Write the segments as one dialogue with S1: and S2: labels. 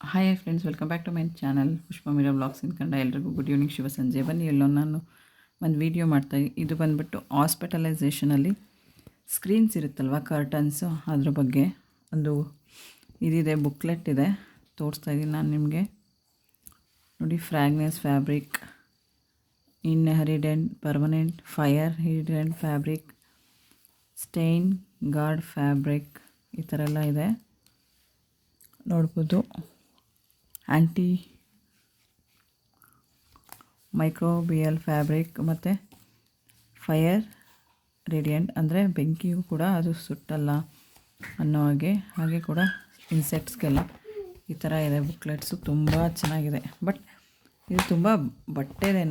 S1: Hi friends welcome back to my channel Pushpa Meera blogs in Kannada ಎಲ್ರಿಗೂ good evening Shiva ಸಂಜೆ. ಬನ್ನಿ ಎಲ್ಲೋ ನಾನು ಒಂದು ವೀಡಿಯೋ ಮಾಡ್ತಾ ಇದು ಬಂದುಬಿಟ್ಟು ಹಾಸ್ಪಿಟಲೈಸೇಷನಲ್ಲಿ ಸ್ಕ್ರೀನ್ಸ್ ಇರುತ್ತಲ್ವ ಕರ್ಟನ್ಸು ಅದ್ರ ಬಗ್ಗೆ ಒಂದು ಇದಿದೆ ಬುಕ್ಲೆಟ್ ಇದೆ. ತೋರಿಸ್ತಾ ಇದ್ದೀನಿ ನಾನು ನಿಮಗೆ. ನೋಡಿ fragrance fabric inherent permanent fire retardant fabric stain guard fabric ಈ ಥರ ಎಲ್ಲ ಇದೆ. ನೋಡ್ಬೋದು. ಆ್ಯಂಟಿ ಮೈಕ್ರೋಬಿಯಲ್ ಫ್ಯಾಬ್ರಿಕ್ ಮತ್ತು ಫೈರ್ ರೇಡಿಯಂಟ್ ಅಂದರೆ ಬೆಂಕಿಯೂ ಕೂಡ ಅದು ಸುಟ್ಟಲ್ಲ ಅನ್ನೋ ಹಾಗೆ ಹಾಗೆ ಕೂಡ ಇನ್ಸೆಕ್ಟ್ಸ್ಗೆಲ್ಲ ಈ ಥರ ಇದೆ, ಬುಕ್ಲೆಟ್ಸು ತುಂಬ ಚೆನ್ನಾಗಿದೆ. ಬಟ್ ಇದು ತುಂಬ ಬಟ್ಟೆದೇ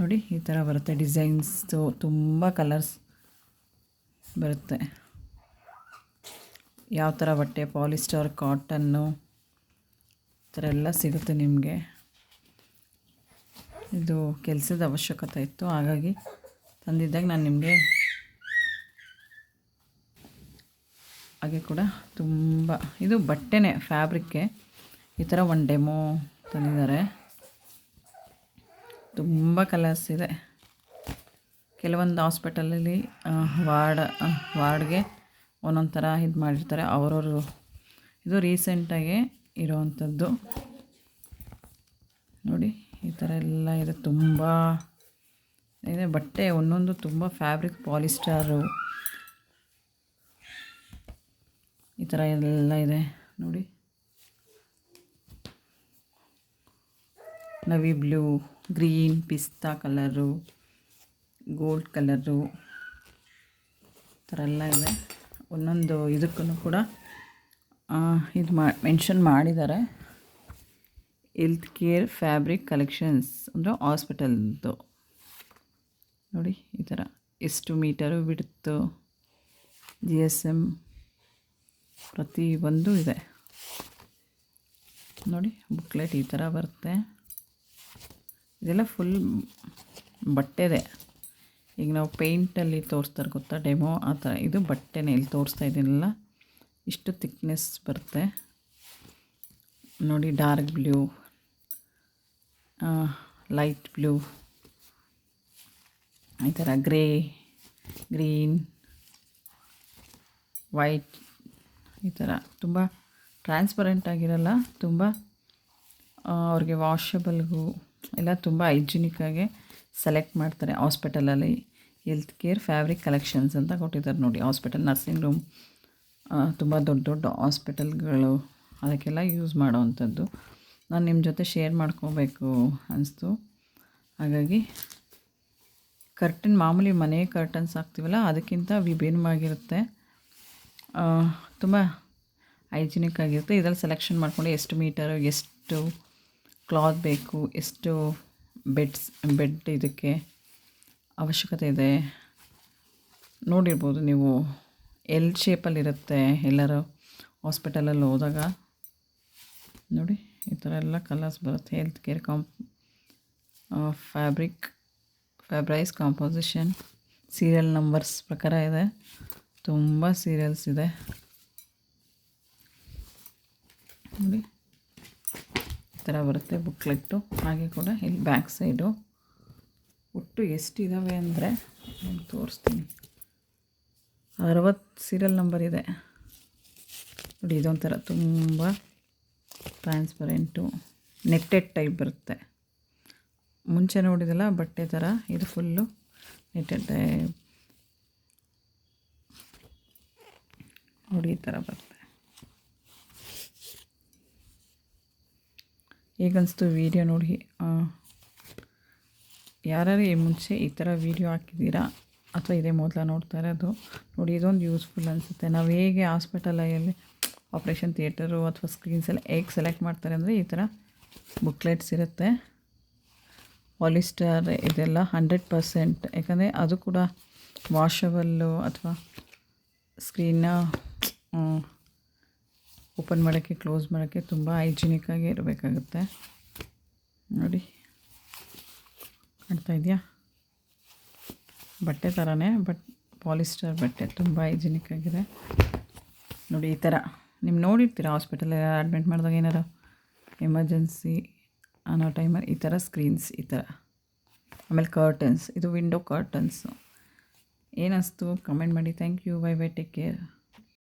S1: ನೋಡಿ, ಈ ಥರ ಬರುತ್ತೆ. ಡಿಸೈನ್ಸು ತುಂಬ ಕಲರ್ಸ್ ಬರುತ್ತೆ. ಯಾವ ಥರ ಬಟ್ಟೆ, ಪಾಲಿಸ್ಟರ್, ಕಾಟನ್ನು, ಈ ಥರ ಎಲ್ಲ ಸಿಗುತ್ತೆ ನಿಮಗೆ. ಇದು ಕೆಲಸದ ಅವಶ್ಯಕತೆ ಇತ್ತು. ಹಾಗಾಗಿ ತಂದಿದ್ದಾಗ ನಾನು ನಿಮಗೆ ಹಾಗೆ ಕೂಡ ತುಂಬ, ಇದು ಬಟ್ಟೆನೇ, ಫ್ಯಾಬ್ರಿಕ್ಗೆ. ಈ ಥರ ಒಂದು ಡೆಮೋ ತಂದಿದ್ದಾರೆ. ತುಂಬ ಕಲರ್ಸ್ ಇದೆ. ಕೆಲವೊಂದು ಹಾಸ್ಪಿಟಲಲ್ಲಿ ವಾರ್ಡ್ ವಾರ್ಡ್ಗೆ ಒಂದೊಂದು ಥರ ಇದು ಮಾಡಿರ್ತಾರೆ. ಅವರವರು ಇದು ರೀಸೆಂಟಾಗಿ ಇರೋವಂಥದ್ದು. ನೋಡಿ, ಈ ಥರ ಎಲ್ಲ ಇದೆ. ತುಂಬ ಇದೆ. ಬಟ್ಟೆ ಒಂದೊಂದು ತುಂಬ ಫ್ಯಾಬ್ರಿಕ್ ಪಾಲಿಸ್ಟಾರು ಈ ಥರ ಎಲ್ಲ ಇದೆ. ನೋಡಿ. Navy blue green pista colour gold colour ಈ ಥರ ಎಲ್ಲ ಇದೆ. ಒಂದೊಂದು ಇದಕ್ಕೂ ಕೂಡ ಇದು ಮಾ ಮೆನ್ಷನ್ ಮಾಡಿದ್ದಾರೆ. ಹೆಲ್ತ್ ಕೇರ್ ಫ್ಯಾಬ್ರಿಕ್ ಕಲೆಕ್ಷನ್ಸ್ ಅಂದರೆ ಹಾಸ್ಪಿಟಲ್ದು ನೋಡಿ, ಈ ಥರ. ಎಷ್ಟು ಮೀಟರು ಬಿಡುತ್ತು ಜಿ ಎಸ್ ಎಂ ಪ್ರತಿಯೊಂದು ಇದೆ. ನೋಡಿ ಬುಕ್ಲೆಟ್ ಈ ಥರ ಬರುತ್ತೆ. ಇದೆಲ್ಲ ಫುಲ್ ಬಟ್ಟೆದೆ. ಈಗ ನಾವು ಪೇಂಟಲ್ಲಿ ತೋರಿಸ್ತಾರೆ ಗೊತ್ತಾ? ಡೆಮೋ ಆ ಥರ. ಇದು ಬಟ್ಟೆನೇ, ಇಲ್ಲಿ ತೋರಿಸ್ತಾ ಇದ್ದೀನಲ್ಲ? ಇಷ್ಟು ತಿಕ್ನೆಸ್ ಬರುತ್ತೆ. ನೋಡಿ ಡಾರ್ಕ್ ಬ್ಲೂ ಲೈಟ್ ಬ್ಲೂ ಈ ಥರ ಗ್ರೇ ಗ್ರೀನ್ ವೈಟ್ ಈ ಥರ. ತುಂಬ ಟ್ರಾನ್ಸ್ಪರೆಂಟ್ ಆಗಿರಲ್ಲ, ತುಂಬ ಅವ್ರಿಗೆ ವಾಷಬಲ್ಗೂ ಎಲ್ಲ ತುಂಬ ಹೈಜಿನಿಕ್ಕಾಗಿ ಸೆಲೆಕ್ಟ್ ಮಾಡ್ತಾರೆ ಹಾಸ್ಪಿಟಲಲ್ಲಿ ಹೆಲ್ತ್ ಕೇರ್ ಫ್ಯಾಬ್ರಿಕ್ ಕಲೆಕ್ಷನ್ಸ್ ಅಂತ ಕೊಟ್ಟಿದ್ದಾರೆ ನೋಡಿ. ಹಾಸ್ಪಿಟಲ್ ನರ್ಸಿಂಗ್ ರೂಮ್ ತುಂಬ ದೊಡ್ಡ ದೊಡ್ಡ ಹಾಸ್ಪಿಟಲ್ಗಳು ಅದಕ್ಕೆಲ್ಲ ಯೂಸ್ ಮಾಡೋವಂಥದ್ದು. ನಾನು ನಿಮ್ಮ ಜೊತೆ ಶೇರ್ ಮಾಡ್ಕೋಬೇಕು ಅನಿಸ್ತು. ಹಾಗಾಗಿ ಕರ್ಟನ್ ಮಾಮೂಲಿ ಮನೆ ಕರ್ಟನ್ಸ್ ಹಾಕ್ತೀವಲ್ಲ, ಅದಕ್ಕಿಂತ ವಿಭಿನ್ನವಾಗಿರುತ್ತೆ. ತುಂಬ ಹೈಜಿನಿಕ್ ಆಗಿರುತ್ತೆ ಇದರಲ್ಲಿ ಸೆಲೆಕ್ಷನ್ ಮಾಡಿಕೊಂಡು ಎಷ್ಟು ಮೀಟರು ಎಷ್ಟು ಕ್ಲಾತ್ ಬೇಕು, ಎಷ್ಟು ಬೆಡ್ಸ್ ಬೆಡ್ ಇದಕ್ಕೆ ಅವಶ್ಯಕತೆ ಇದೆ? ನೋಡಿರ್ಬೋದು ನೀವು ಎಲ್ ಶೇಪಲ್ಲಿರುತ್ತೆ ಎಲ್ಲರೂ ಹಾಸ್ಪಿಟಲಲ್ಲಿ ಹೋದಾಗ. ನೋಡಿ, ಈ ಥರ ಎಲ್ಲ ಕಲರ್ಸ್ ಬರುತ್ತೆ. Health care comp fabric, fabrics composition, serial numbers ಪ್ರಕಾರ ಇದೆ. ತುಂಬ ಸೀರಿಯಲ್ಸ್ ಇದೆ. ನೋಡಿ. ಥರ ಬರುತ್ತೆ ಬುಕ್ಲೆಟ್ಟು. ಹಾಗೆ ಕೂಡ ಇಲ್ಲಿ ಬ್ಯಾಕ್ ಸೈಡು. ಒಟ್ಟು ಎಷ್ಟಿದ್ದಾವೆ ಅಂದರೆ ತೋರಿಸ್ತೀನಿ. ಅರವತ್ತು ಸೀರಿಯಲ್ ನಂಬರ್ ಇದೆ. ನೋಡಿ, ಇದೊಂಥರ ತುಂಬ ಟ್ರಾನ್ಸ್ಪರೆಂಟು, ನೆಟ್ಟೆಡ್ ಟೈಪ್ ಬರುತ್ತೆ. ಮುಂಚೆ ನೋಡಿದಲ್ಲ, ಬಟ್ಟೆ ಥರ ಇದು ಫುಲ್ಲು ನೆಟ್ಟೆಡ್ ಟೈಪ್. ನೋಡಿ, ಈ ಥರ ಬರುತ್ತೆ. ಹೇಗನ್ನಿಸ್ತು ವೀಡಿಯೋ ನೋಡಿ? ಈ ಮುಂಚೆ ಈ ಥರ ವೀಡಿಯೋ ಹಾಕಿದ್ದೀರಾ? ಅಥವಾ ಇದೇ ಮೊದಲ ನೋಡ್ತಾ ಇರೋದು? ನೋಡಿ, ಇದೊಂದು ಯೂಸ್ಫುಲ್ ಅನಿಸುತ್ತೆ. ನಾವು ಹೇಗೆ ಹಾಸ್ಪಿಟಲಲ್ಲಿ ಆಪ್ರೇಷನ್ ಥಿಯೇಟರು ಅಥವಾ ಸ್ಕ್ರೀನ್ಸ್ ಎಲ್ಲ ಹೇಗೆ ಸೆಲೆಕ್ಟ್ ಮಾಡ್ತಾರೆ ಅಂದರೆ ಈ ಥರ ಬುಕ್ಲೆಟ್ಸ್ ಇರುತ್ತೆ. ಪಾಲಿಸ್ಟರ್ ಇದೆಲ್ಲ ಹಂಡ್ರೆಡ್ ಪರ್ಸೆಂಟ್ ಯಾಕಂದರೆ ಅದು ಕೂಡ ವಾಷಬಲ್ಲು ಅಥವಾ ಸ್ಕ್ರೀನ್ನ ಓಪನ್ ಮಾಡೋಕ್ಕೆ, ಕ್ಲೋಸ್ ಮಾಡೋಕ್ಕೆ ತುಂಬ ಹೈಜಿನಿಕ್ಕಾಗಿ ಇರಬೇಕಾಗುತ್ತೆ. ನೋಡಿ. ಕಾಣ್ತಾ ಇದೆಯಾ? ಬಟ್ಟೆ ಥರನೇ ಬಟ್ ಪಾಲಿಸ್ಟರ್ ಬಟ್ಟೆ ತುಂಬ ಹೈಜಿನಿಕ್ ಆಗಿದೆ. ನೋಡಿ, ಈ ಥರ ನಿಮ್ಮ ನೋಡಿರ್ತೀರ ಹಾಸ್ಪಿಟಲ್ ಅಡ್ಮಿಟ್ ಮಾಡಿದಾಗ ಏನಾರು ಎಮರ್ಜೆನ್ಸಿ ಅನ್ನೋ ಟೈಮಲ್ಲಿ ಈ ಥರ ಸ್ಕ್ರೀನ್ಸ್, ಈ ಥರ ಆಮೇಲೆ ಕರ್ಟನ್ಸ್, ಇದು ವಿಂಡೋ ಕರ್ಟನ್ಸು. ಏನಿಸ್ತು ಕಮೆಂಟ್ ಮಾಡಿ. Thank you. Bye bye. Take care.